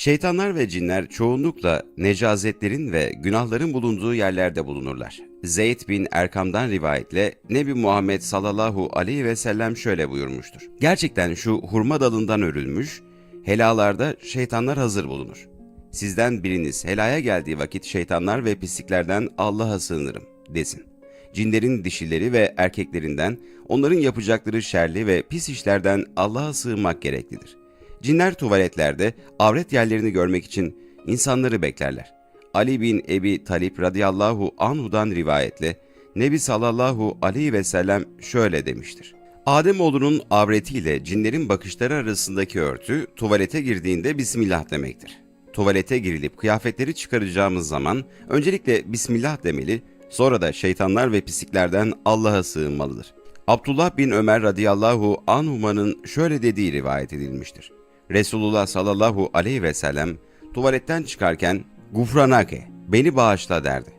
Şeytanlar ve cinler çoğunlukla necazetlerin ve günahların bulunduğu yerlerde bulunurlar. Zeyd bin Erkam'dan rivayetle Nebi Muhammed sallallahu aleyhi ve sellem şöyle buyurmuştur. Gerçekten şu hurma dalından örülmüş, helalarda şeytanlar hazır bulunur. Sizden biriniz helaya geldiği vakit şeytanlar ve pisliklerden Allah'a sığınırım desin. Cinlerin dişileri ve erkeklerinden, onların yapacakları şerli ve pis işlerden Allah'a sığınmak gereklidir. Cinler tuvaletlerde avret yerlerini görmek için insanları beklerler. Ali bin Ebi Talip radıyallahu anhudan rivayetle Nebi sallallahu aleyhi ve sellem şöyle demiştir. Ademoğlunun avretiyle cinlerin bakışları arasındaki örtü tuvalete girdiğinde Bismillah demektir. Tuvalete girilip kıyafetleri çıkaracağımız zaman öncelikle Bismillah demeli, sonra da şeytanlar ve pisliklerden Allah'a sığınmalıdır. Abdullah bin Ömer radıyallahu anhuma'nın şöyle dediği rivayet edilmiştir. Resulullah sallallahu aleyhi ve sellem tuvaletten çıkarken gufranake, beni bağışla derdi.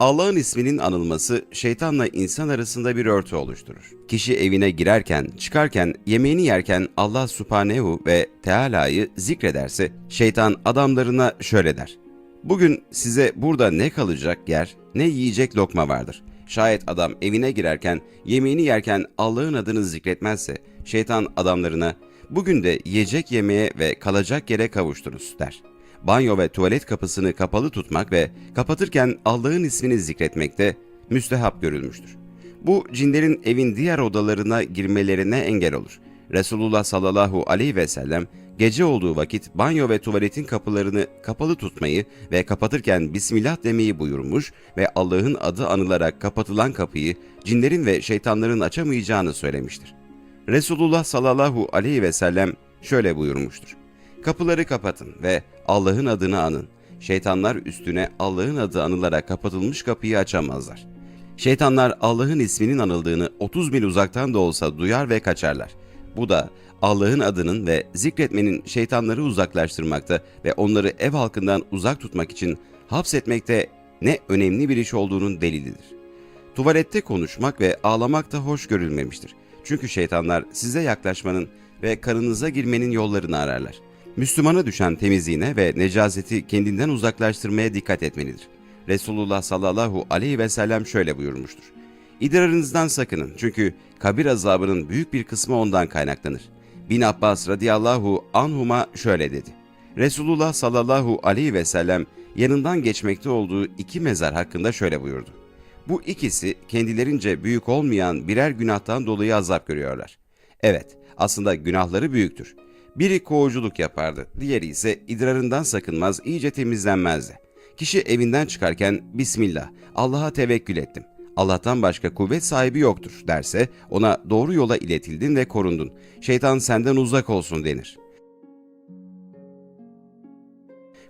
Allah'ın isminin anılması şeytanla insan arasında bir örtü oluşturur. Kişi evine girerken, çıkarken, yemeğini yerken Allah subhanehu ve Teala'yı zikrederse şeytan adamlarına şöyle der. Bugün size burada ne kalacak yer, ne yiyecek lokma vardır. Şayet adam evine girerken, yemeğini yerken Allah'ın adını zikretmezse, şeytan adamlarına bugün de yiyecek yemeğe ve kalacak yere kavuştunuz der. Banyo ve tuvalet kapısını kapalı tutmak ve kapatırken Allah'ın ismini zikretmekte müstehap görülmüştür. Bu cinlerin evin diğer odalarına girmelerine engel olur. Resulullah sallallahu aleyhi ve sellem gece olduğu vakit banyo ve tuvaletin kapılarını kapalı tutmayı ve kapatırken Bismillah demeyi buyurmuş ve Allah'ın adı anılarak kapatılan kapıyı cinlerin ve şeytanların açamayacağını söylemiştir. Resulullah sallallahu aleyhi ve sellem şöyle buyurmuştur. Kapıları kapatın ve Allah'ın adını anın. Şeytanlar üstüne Allah'ın adı anılarak kapatılmış kapıyı açamazlar. Şeytanlar Allah'ın isminin anıldığını 30 mil uzaktan da olsa duyar ve kaçarlar. Bu da Allah'ın adının ve zikretmenin şeytanları uzaklaştırmakta ve onları ev halkından uzak tutmak için hapsetmekte ne önemli bir iş olduğunun delilidir. Tuvalette konuşmak ve ağlamak da hoş görülmemiştir. Çünkü şeytanlar size yaklaşmanın ve karınıza girmenin yollarını ararlar. Müslümana düşen temizliğine ve necazeti kendinden uzaklaştırmaya dikkat etmelidir. Resulullah sallallahu aleyhi ve sellem şöyle buyurmuştur. İdrarınızdan sakının çünkü kabir azabının büyük bir kısmı ondan kaynaklanır. Bin Abbas radıyallahu anhuma şöyle dedi. Resulullah sallallahu aleyhi ve sellem yanından geçmekte olduğu iki mezar hakkında şöyle buyurdu. Bu ikisi kendilerince büyük olmayan birer günahtan dolayı azap görüyorlar. Evet, aslında günahları büyüktür. Biri kovuculuk yapardı, diğeri ise idrarından sakınmaz, iyice temizlenmezdi. Kişi evinden çıkarken Bismillah, Allah'a tevekkül ettim. Allah'tan başka kuvvet sahibi yoktur derse ona doğru yola iletildin ve korundun. Şeytan senden uzak olsun denir.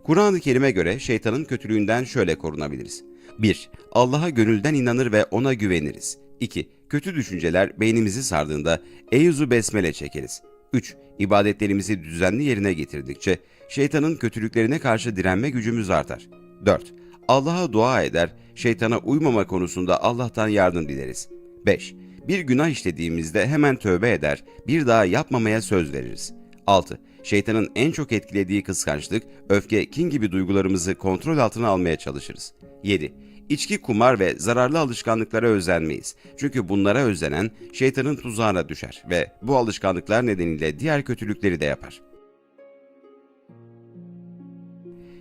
Kur'an-ı Kerim'e göre şeytanın kötülüğünden şöyle korunabiliriz. 1. Allah'a gönülden inanır ve ona güveniriz. 2. Kötü düşünceler beynimizi sardığında Eyüzü Besmele çekeriz. 3. İbadetlerimizi düzenli yerine getirdikçe şeytanın kötülüklerine karşı direnme gücümüz artar. 4. Allah'a dua eder, şeytana uymama konusunda Allah'tan yardım dileriz. 5. Bir günah işlediğimizde hemen tövbe eder, bir daha yapmamaya söz veririz. 6. Şeytanın en çok etkilediği kıskançlık, öfke, kin gibi duygularımızı kontrol altına almaya çalışırız. 7. İçki, kumar ve zararlı alışkanlıklara özenmeyiz. Çünkü bunlara özenen şeytanın tuzağına düşer ve bu alışkanlıklar nedeniyle diğer kötülükleri de yapar.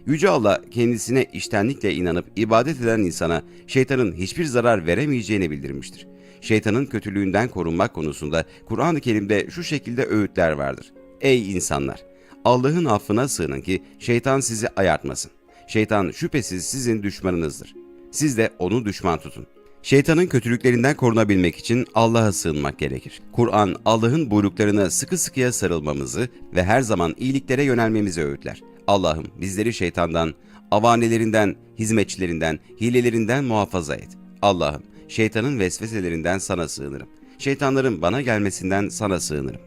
Yüce Allah kendisine iştenlikle inanıp ibadet eden insana şeytanın hiçbir zarar veremeyeceğini bildirmiştir. Şeytanın kötülüğünden korunmak konusunda Kur'an-ı Kerim'de şu şekilde öğütler vardır. Ey insanlar! Allah'ın affına sığının ki şeytan sizi ayartmasın. Şeytan şüphesiz sizin düşmanınızdır. Siz de onu düşman tutun. Şeytanın kötülüklerinden korunabilmek için Allah'a sığınmak gerekir. Kur'an, Allah'ın buyruklarına sıkı sıkıya sarılmamızı ve her zaman iyiliklere yönelmemizi öğütler. Allah'ım bizleri şeytandan, avanelerinden, hizmetçilerinden, hilelerinden muhafaza et. Allah'ım şeytanın vesveselerinden sana sığınırım. Şeytanların bana gelmesinden sana sığınırım.